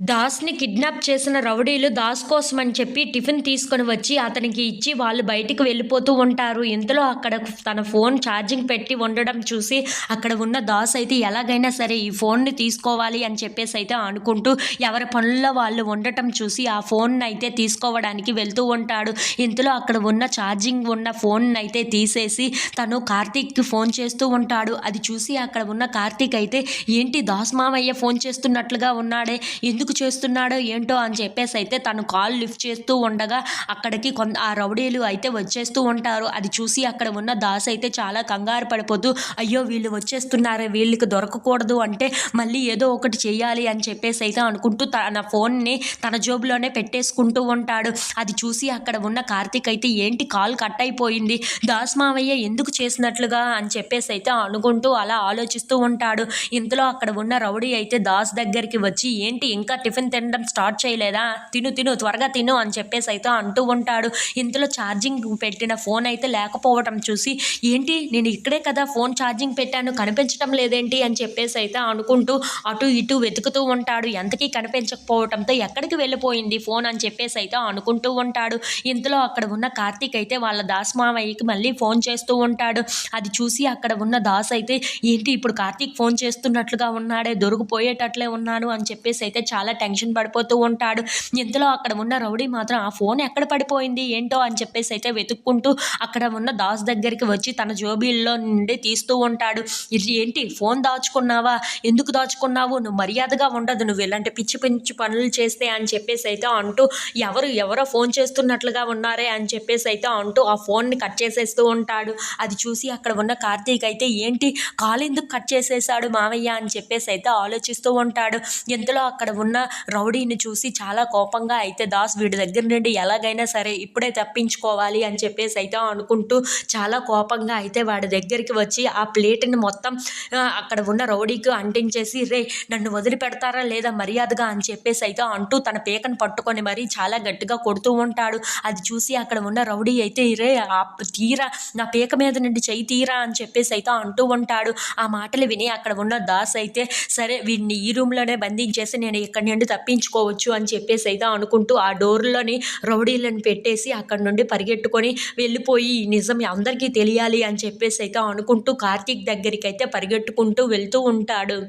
దాస్ని kidnap చేసిన రౌడీలు దాస్ కోసం అని చెప్పి టిఫిన్ తీసుకొని వచ్చి అతనికి ఇచ్చి వాళ్ళు బయటికి వెళ్ళిపోతూ ఉంటారు. ఇంతలో అక్కడ తన ఫోన్ ఛార్జింగ్ పెట్టి ఉండడం చూసి అక్కడ ఉన్న దాస్ అయితే ఎలాగైనా సరే ఈ ఫోన్ని తీసుకోవాలి అని చెప్పేసి అయితే అనుకుంటూ ఎవరి పనుల్లో వాళ్ళు ఉండటం చూసి ఆ ఫోన్ అయితే తీసుకోవడానికి వెళ్తూ ఉంటాడు. ఇంతలో అక్కడ ఉన్న ఛార్జింగ్ ఉన్న ఫోన్ అయితే తీసేసి తను కార్తీక్కి ఫోన్ చేస్తూ ఉంటాడు. అది చూసి అక్కడ ఉన్న కార్తీక్ అయితే ఏంటి దాస్ మామయ్య ఫోన్ చేస్తున్నట్లుగా ఉన్నాడే? ఎందుకు చేస్తున్నాడో ఏంటో అని చెప్పేసి అయితే తను కాల్ లిఫ్ట్ చేస్తూ ఉండగా అక్కడికి కొంత ఆ రౌడీలు అయితే వచ్చేస్తూ ఉంటారు. అది చూసి అక్కడ ఉన్న దాస్ అయితే చాలా కంగారు పడిపోతూ అయ్యో వీళ్ళు వచ్చేస్తున్నారే వీళ్ళకి దొరకకూడదు అంటే మళ్ళీ ఏదో ఒకటి చేయాలి అని చెప్పేసి అయితే అనుకుంటూ తన ఫోన్ని తన జోబులోనే పెట్టేసుకుంటూ ఉంటాడు. అది చూసి అక్కడ ఉన్న కార్తీక్ అయితే ఏంటి కాల్ కట్ అయిపోయింది దాస్ మావయ్య ఎందుకు చేసినట్లుగా? అని చెప్పేసి అయితే అనుకుంటూ అలా ఆలోచిస్తూ ఉంటాడు. ఇంతలో అక్కడ ఉన్న రౌడీ అయితే దాస్ దగ్గరికి వచ్చి ఏంటి ఇంకా టిఫిన్ తినడం స్టార్ట్ చేయలేదా? తిను తిను త్వరగా తిను అని చెప్పేసి అయితే అంటూ ఉంటాడు. ఇంతలో ఛార్జింగ్ పెట్టిన ఫోన్ అయితే లేకపోవటం చూసి ఏంటి నేను ఇక్కడే కదా ఫోన్ ఛార్జింగ్ పెట్టాను కనిపించడం లేదేంటి? అని చెప్పేసి అయితే అనుకుంటూ అటు ఇటు వెతుకుతూ ఉంటాడు. ఎంతకీ కనిపించకపోవటంతో ఎక్కడికి వెళ్ళిపోయింది ఫోన్? అని చెప్పేసి అయితే అనుకుంటూ ఉంటాడు. ఇంతలో అక్కడ ఉన్న కార్తీక్ అయితే వాళ్ళ దాస్ మామయ్యకి మళ్ళీ ఫోన్ చేస్తూ ఉంటాడు. అది చూసి అక్కడ ఉన్న దాస్ అయితే ఏంటి ఇప్పుడు కార్తీక్ ఫోన్ చేస్తున్నట్లుగా ఉన్నాడే దొరికిపోయేటట్లే ఉన్నాను అని చెప్పేసి అయితే చాలా టెన్షన్ పడిపోతూ ఉంటాడు. ఇంతలో అక్కడ ఉన్న రౌడీ మాత్రం ఆ ఫోన్ ఎక్కడ పడిపోయింది ఏంటో అని చెప్పేసి అయితే వెతుక్కుంటూ అక్కడ ఉన్న దాస్ దగ్గరికి వచ్చి తన జోబీల్లో నుండి తీస్తూ ఉంటాడు. ఇది ఏంటి ఫోన్ దాచుకున్నావా? ఎందుకు దాచుకున్నావు? నువ్వు మర్యాదగా ఉండదు నువ్వు ఇలాంటి పిచ్చి పిచ్చి పనులు చేస్తే అని చెప్పేసి అయితే అంటూ ఎవరు ఎవరో ఫోన్ చేస్తున్నట్లుగా ఉన్నారే అని చెప్పేసి అయితే అంటూ ఆ ఫోన్ని కట్ చేసేస్తూ ఉంటాడు. అది చూసి అక్కడ ఉన్న కార్తీక్ అయితే ఏంటి కాల్ ఎందుకు కట్ చేసేసాడు మావయ్య అని చెప్పేసి అయితే ఆలోచిస్తూ ఉంటాడు. ఇంతలో అక్కడ ఉన్న రౌడీని చూసి చాలా కోపంగా అయితే దాస్ వీడి దగ్గర నుండి ఎలాగైనా సరే ఇప్పుడే తప్పించుకోవాలి అని చెప్పేసి అయితే అనుకుంటూ చాలా కోపంగా అయితే వాడి దగ్గరికి వచ్చి ఆ ప్లేట్ని మొత్తం అక్కడ ఉన్న రౌడీకి అంటించేసి రే నన్ను వదిలిపెడతారా లేదా మర్యాదగా? అని చెప్పేసి అయితే అంటూ తన పేకను పట్టుకొని మరీ చాలా గట్టిగా కొడుతూ ఉంటాడు. అది చూసి అక్కడ ఉన్న రౌడీ అయితే రే ఆ తీరా నా పేక మీద నుండి చెయ్యి తీరా? అని చెప్పేసి అయితే అంటూ ఉంటాడు. ఆ మాటలు విని అక్కడ ఉన్న దాస్ అయితే సరే వీడిని ఈ రూమ్లోనే బంధించేసి నేను ఇక్కడ నుండి తప్పించుకోవచ్చు అని చెప్పేసి అయితే అనుకుంటూ ఆ డోర్లోని రౌడీలను పెట్టేసి అక్కడి నుండి పరిగెట్టుకొని వెళ్ళిపోయి నిజం అందరికీ తెలియాలి అని చెప్పేసి అయితే అనుకుంటూ కార్తీక్ దగ్గరికి అయితే పరిగెట్టుకుంటూ వెళ్తూ ఉంటాడు.